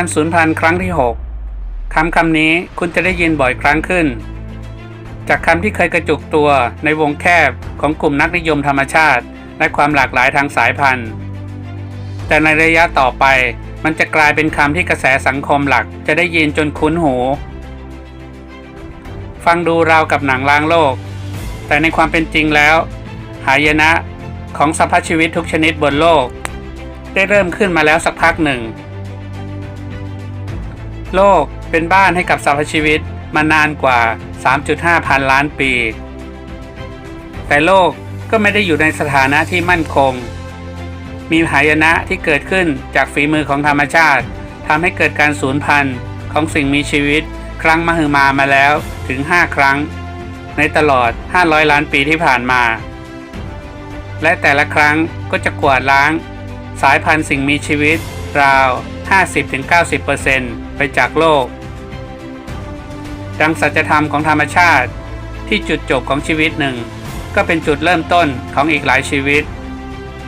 การสูญพันธุ์ครั้งที่ 6 คำคำนี้คุณจะได้ยินบ่อยครั้งขึ้น จากคำที่เคยกระจุกตัวในวงแคบของกลุ่มนักนิยมธรรมชาติ และความหลากหลายทางสายพันธุ์ แต่ในระยะต่อไปมันจะกลายเป็นคำที่กระแสสังคมหลักจะได้ยินจนคุ้นหู ฟังดูราวกับหนังล้างโลก แต่ในความเป็นจริงแล้ว หายนะของสรรพชีวิตทุกชนิดบนโลก ได้เริ่มขึ้นมาแล้วสักพักหนึ่ง โลกเป็นบ้านให้กับสรรพชีวิตมานานกว่า 3.5 พันล้านปี แต่โลกก็ไม่ได้อยู่ในสถานะที่มั่นคง มีหายนะที่เกิดขึ้นจากฝีมือของธรรมชาติทำให้เกิดการสูญพันธุ์ของสิ่งมีชีวิต ครั้งมหึมามาแล้วถึง 5 ครั้ง ในตลอด 500 ล้านปีที่ผ่านมา และแต่ละครั้งก็จะกวาดล้าง สายพันธุ์สิ่งมีชีวิตราว 50-90% ไปจากโลก ดังสัจธรรมของธรรมชาติที่จุดจบของชีวิตหนึ่ง ก็เป็นจุดเริ่มต้นของอีกหลายชีวิต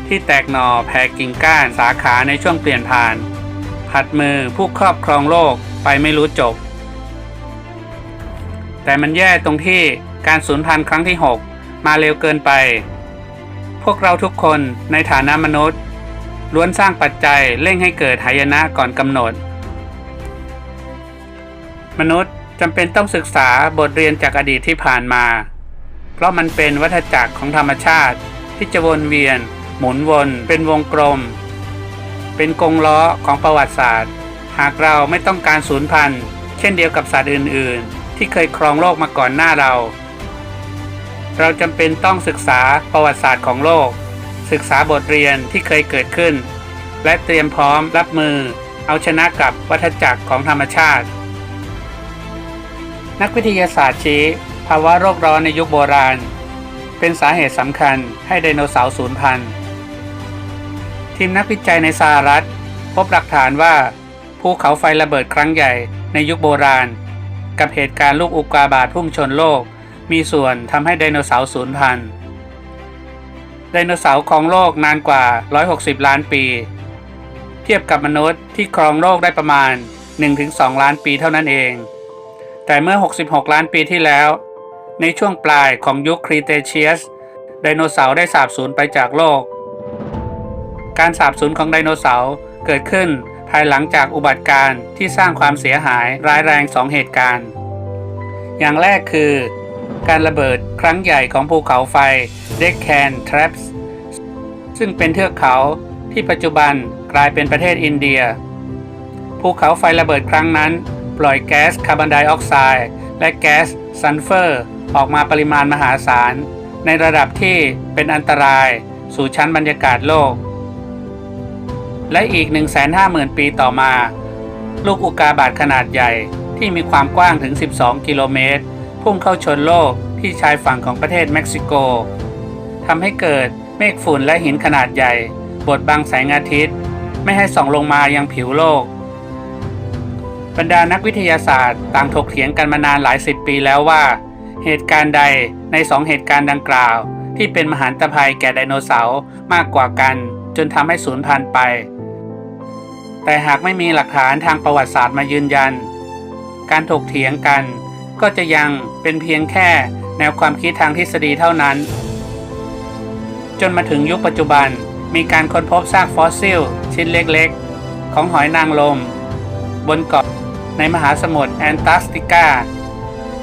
ที่แตกหน่อแผ่กิ่งก้านสาขาในช่วงเปลี่ยนผ่าน ผัดมือผู้ครอบครองโลกไปไม่รู้จบ แต่มันแย่ตรงที่การสูญพันธุ์ครั้งที่ 6 มาเร็วเกินไป พวกเราทุกคนในฐานะมนุษย์ ล้วนสร้างปัจจัยเร่งให้เกิดหายนะก่อนกำหนด มนุษย์จำเป็นต้องศึกษาบทเรียนจากอดีตที่ผ่านมา เพราะมันเป็นวัฏจักรของธรรมชาติ ที่จะวนเวียน หมุนวน เป็นวงกลม เป็นกงล้อของประวัติศาสตร์ หากเราไม่ต้องการสูญพันธุ์ เช่นเดียวกับสัตว์อื่น ๆ ที่เคยครองโลกมาก่อนหน้าเรา เราจำเป็นต้องศึกษาประวัติศาสตร์ของโลก ศึกษาบทเรียนที่เคยเกิดขึ้น และเตรียมพร้อมรับมือ เอาชนะกับวัฏจักรของธรรมชาติ นักวิทยาศาสตร์ชี้ ภาวะโรคร้อนในยุคโบราณ เป็นสาเหตุสำคัญให้ไดโนเสาร์สูญพันธุ์ ทีมนักวิจัยในสหรัฐ พบหลักฐานว่าภูเขาไฟระเบิดครั้งใหญ่ในยุคโบราณ กับเหตุการณ์ลูกอุกกาบาตพุ่งชนโลก มีส่วนทำให้ไดโนเสาร์สูญพันธุ์ไดโนเสาร์ครองโลกนานกว่า 160 ล้านปี เทียบกับมนุษย์ที่ครองโลกได้ประมาณ 1-2 ล้านปีเท่านั้นเอง แต่เมื่อ 66 ล้านปีที่แล้ว ในช่วงปลายของยุคครีเตเชียส ไดโนเสาร์ได้สาบสูญไปจากโลก การสาบสูญของไดโนเสาร์เกิดขึ้นภายหลังจากอุบัติการณ์ที่สร้างความเสียหายร้ายแรงสองเหตุการณ์ อย่างแรกคือ การระเบิดครั้งใหญ่ของภูเขาไฟเดคแคนทรัปส์ซึ่งเป็นเทือกเขาที่ปัจจุบันกลายเป็นประเทศอินเดีย ภูเขาไฟระเบิดครั้งนั้น ปล่อยแก๊สคาร์บอนไดออกไซด์และแก๊สซัลเฟอร์ออกมาปริมาณมหาศาล ในระดับที่เป็นอันตรายสู่ชั้นบรรยากาศโลก และอีก 150,000 ปีต่อมา ลูกอุกกาบาตขนาดใหญ่ที่มีความกว้างถึง 12 กิโลเมตร พุ่งเข้าชนโลกที่ชายฝั่งของประเทศเม็กซิโกทำให้เกิดเมฆฝุ่นและหินขนาดใหญ่ บดบังแสงอาทิตย์ ไม่ให้ส่องลงมายังผิวโลก บรรดานักวิทยาศาสตร์ ต่างถกเถียงกันมานานหลายสิบปีแล้วว่า เหตุการณ์ใดในสองเหตุการณ์ดังกล่าว ที่เป็นมหันตภัยแก่ไดโนเสาร์มากกว่ากัน จนทำให้สูญพันธุ์ไป แต่หากไม่มีหลักฐานทางประวัติศาสตร์มายืนยัน การถกเถียงกัน ก็จะยังเป็นเพียงแค่แนวความคิดทางทฤษฎีเท่านั้น จนมาถึงยุคปัจจุบันมีการค้นพบซากฟอสซิล ชิ้นเล็กๆ ของหอยนางรมบนเกาะ ในมหาสมุทรแอนตาร์กติกา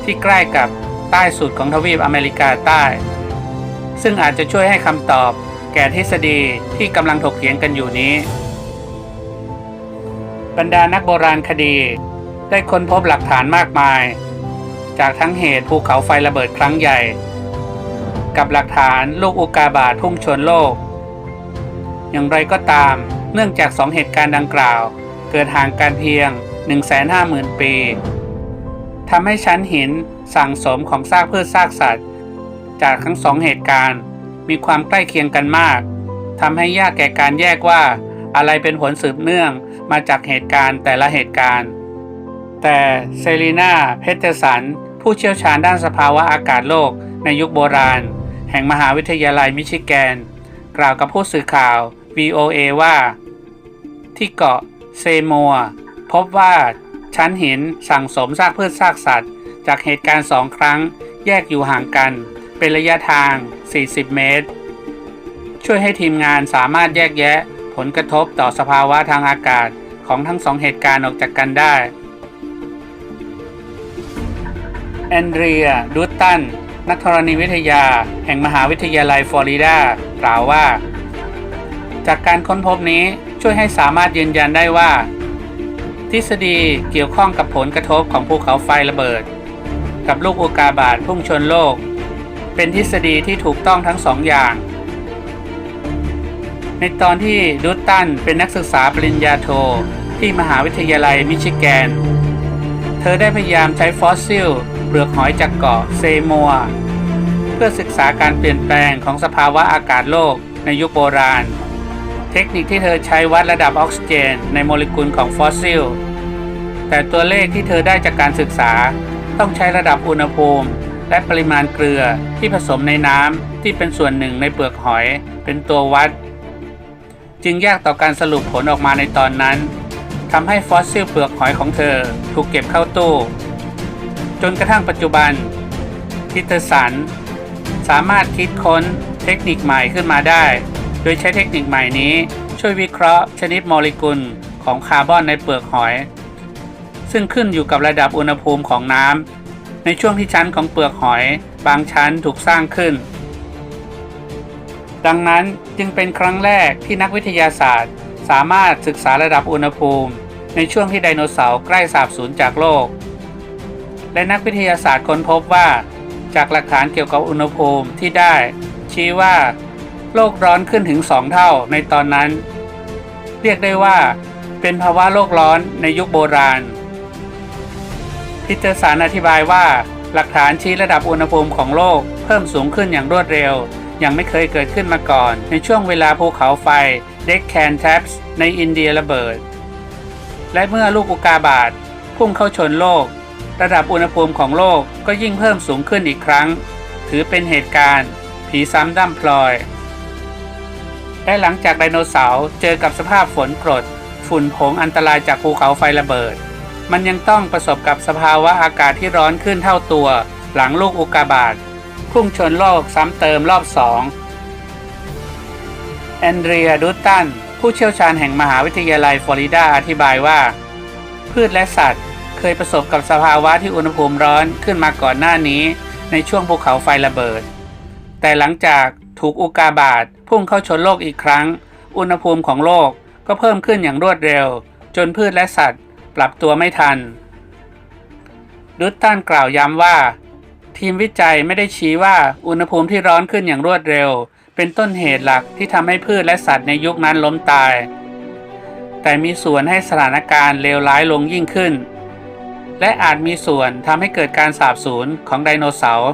ที่ใกล้กับใต้สุดของทวีปอเมริกาใต้ ซึ่งอาจจะช่วยให้คำตอบแก่ทฤษฎีที่กำลังถกเถียงกันอยู่นี้ บรรดานักโบราณคดีได้ค้นพบหลักฐานมากมาย จากทั้งเหตุภูเขาไฟระเบิดครั้งใหญ่ กับหลักฐานลูกอุกาบาตพุ่งชนโลก อย่างไรก็ตามเนื่องจากสองเหตุการณ์ดังกล่าว เกิดห่างกันเพียง 150,000 ปีทำให้ชั้นหินสั่งสมของซากพืชซากสัตว์ จากทั้งสองเหตุการณ์มีความใกล้เคียงกันมากทำให้ยากแก่การแยกว่าอะไรเป็นผลสืบเนื่องมาจากเหตุการณ์แต่ละเหตุการณ์ แต่เซรีนาเพเทอร์สัน ผู้เชี่ยวชาญด้านสภาวะอากาศโลกในยุคโบราณ แห่งมหาวิทยาลัยมิชิแกน กล่าวกับผู้สื่อข่าว VOA ว่า ที่เกาะเซมัว พบว่าชั้นหินสั่งสมซากพืชซากสัตว์ จากเหตุการณ์สองครั้ง แยกอยู่ห่างกัน เป็นระยะทาง 40 เมตร ช่วยให้ทีมงานสามารถแยกแยะ ผลกระทบต่อสภาวะทางอากาศของทั้งสองเหตุการณ์ออกจากกันได้ แอนเดรีย ดูตตัน นักธรณีวิทยา แห่งมหาวิทยาลัยฟลอริดากล่าวว่า จากการค้นพบนี้ช่วยให้สามารถยืนยันได้ว่า ทฤษฎีเกี่ยวข้องกับผลกระทบของภูเขาไฟระเบิด กับลูกอุกาบาตพุ่งชนโลก เป็นทฤษฎีที่ถูกต้องทั้งสองอย่าง ในตอนที่ดูตันเป็นนักศึกษาปริญญาโทที่มหาวิทยาลัยมิชิแกน เธอได้พยายามใช้ฟอสซิลเปลือกหอยจากเกาะเซมัว เพื่อศึกษาการเปลี่ยนแปลงของสภาวะอากาศโลกในยุคโบราณ ทคนิคที่เธอใช้วัดระดับออกซิเจน ในโมเลกุลของฟอสซิล แต่ตัวเลขที่เธอได้จากการศึกษา ต้องใช้ระดับอุณหภูมิ และปริมาณเกลือที่ผสมในน้ำที่เป็นส่วนหนึ่งในเปลือกหอย เป็นตัววัด จึงยากต่อการสรุปผลออกมาในตอนนั้นทำให้ฟอสซิลเปลือกหอยของเธอถูกเก็บเข้าตู้ จนกระทั่งปัจจุบัน ทิเตสัน สามารถคิดค้นเทคนิคใหม่ขึ้นมาได้ ดยใช้เทคนิคใหม่นี้ช่วยวิเคราะห์ชนิดโมเลกุลของคาร์บอนในเปลือกหอย ซึ่งขึ้นอยู่กับระดับอุณหภูมิของน้ำในช่วงที่ชั้นของเปลือกหอย บางชั้นถูกสร้างขึ้น ดังนั้นจึงเป็นครั้งแรกที่นักวิทยาศาสตร์ สามารถศึกษาระดับอุณหภูมิ ในช่วงที่ไดโนเสาร์ใกล้สาบสูญจากโลก และนักวิทยาศาสตร์ค้นพบว่า จากหลักฐานเกี่ยวกับอุณหภูมิที่ได้ ชี้ว่า โลกร้อนขึ้นถึงสองเท่าในตอนนั้น เรียกได้ว่าเป็นภาวะโลกร้อนในยุคโบราณ พิเตอร์สันอธิบายว่าหลักฐานชี้ระดับอุณหภูมิของโลกเพิ่มสูงขึ้นอย่างรวดเร็ว ยังไม่เคยเกิดขึ้นมาก่อน ในช่วงเวลาภูเขาไฟเด็กแคนแทปส์ในอินเดียระเบิด และเมื่อลูกอุกาบาตพุ่งเข้าชนโลก ระดับอุณหภูมิของโลกก็ยิ่งเพิ่มสูงขึ้นอีกครั้ง ถือเป็นเหตุการณ์ ผีซ้ำด้ำพลอย และหลังจากไดโนเสาร์เจอกับสภาพฝนกรด ฝุ่นผงอันตรายจากภูเขาไฟระเบิด มันยังต้องประสบกับสภาวะอากาศที่ร้อนขึ้นเท่าตัว หลังลูกอุกาบาตพุ่งชนโลกซ้ำเติมรอบสองแอนเดรียดูตัน ผู้เชี่ยวชาญแห่งมหาวิทยาลัยฟลอริดาอธิบายว่า พืชและสัตว์ เคยประสบกับสภาวะที่อุณหภูมิร้อนขึ้นมาก่อนหน้านี้ ในช่วงภูเขาไฟระเบิด แต่หลังจากถูกอุกาบาต พุ่งเข้าชนโลกอีกครั้ง อุณหภูมิของโลกก็เพิ่มขึ้นอย่างรวดเร็ว จนพืชและสัตว์ ปรับตัวไม่ทัน ดุตตันกล่าวย้ำว่า ทีมวิจัยไม่ได้ชี้ว่าอุณหภูมิที่ร้อนขึ้นอย่างรวดเร็ว เป็นต้นเหตุหลักที่ทำให้พืชและสัตว์ในยุคนั้นล้มตาย แต่มีส่วนให้สถานการณ์เลวร้ายลงยิ่งขึ้น และอาจมีส่วนทำให้เกิดการสาบสูญของไดโนเสาร์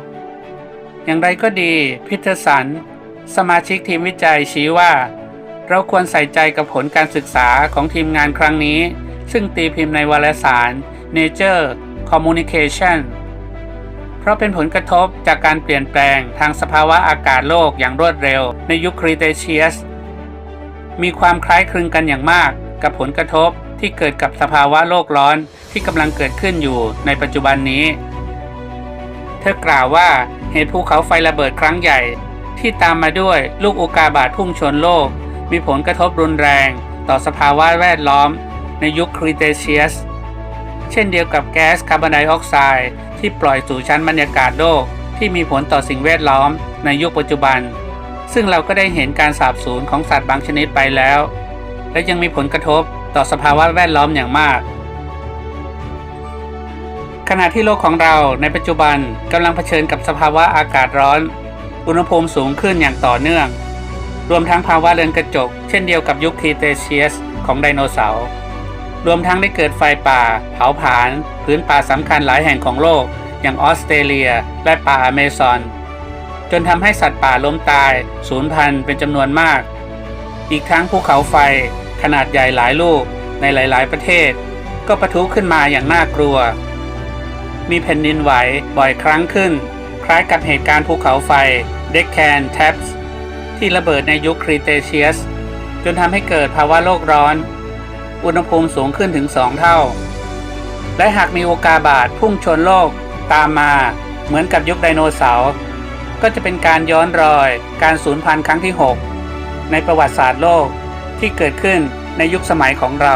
อย่างไรก็ดี พิเทอร์สัน สมาชิกทีมวิจัยชี้ว่า เราควรใส่ใจกับผลการศึกษาของทีมงานครั้งนี้ ซึ่งตีพิมพ์ในวารสาร Nature Communication เพราะเป็นผลกระทบจากการเปลี่ยนแปลงทางสภาวะอากาศโลกอย่างรวดเร็วในยุคครีเทเชียส มีความคล้ายคลึงกันอย่างมากกับผลกระทบที่เกิดกับสภาวะโลกร้อนที่กำลังเกิดขึ้นอยู่ในปัจจุบันนี้ เธอกล่าวว่าเหตุภูเขาไฟระเบิดครั้งใหญ่ ที่ตามมาด้วยลูกอุกาบาตพุ่งชนโลก มีผลกระทบรุนแรง ต่อสภาวะแวดล้อม ในยุคครีเทเชียส เช่นเดียวกับแก๊สคาร์บอนไดออกไซด์ที่ปล่อยสู่ชั้นบรรยากาศโลก ที่มีผลต่อสิ่งแวดล้อมในยุคปัจจุบัน ซึ่งเราก็ได้เห็นการสาบสูญของสัตว์บางชนิดไปแล้ว และยังมีผลกระทบต่อสภาวะแวดล้อมอย่างมากขณะที่โลกของเราในปัจจุบันกำลังเผชิญกับสภาวะอากาศร้อน อุณหภูมิสูงขึ้นอย่างต่อเนื่อง รวมทั้งภาวะเรือนกระจก เช่นเดียวกับยุคครีเทเชียสของไดโนเสาร์ รวมทั้งได้เกิดไฟป่า เผาผลาญพื้นป่าสำคัญหลายแห่งของโลก อย่างออสเตรเลีย และป่าอเมซอน จนทำให้สัตว์ป่าล้มตาย สูญพันธุ์เป็นจำนวนมาก อีกทั้งภูเขาไฟขนาดใหญ่หลายลูกในหลาย ๆ ประเทศ ก็ปะทุขึ้นมาอย่างน่ากลัว มีแผ่นดินไหวบ่อยครั้งขึ้น คล้ายกับเหตุการณ์ภูเขาไฟเด็กแคนแทปส์ที่ระเบิดในยุคครีเทเชียส จนทำให้เกิดภาวะโลกร้อน อุณหภูมิสูงขึ้นถึง2เท่า และหากมีโอกาบาตพุ่งชนโลกตามมาเหมือนกับยุคไดโนเสาร์ก็จะเป็นการย้อนรอยการสูญพันธุ์ครั้งที่ 6 ในประวัติศาสตร์โลกที่เกิดขึ้นในยุคสมัยของเรา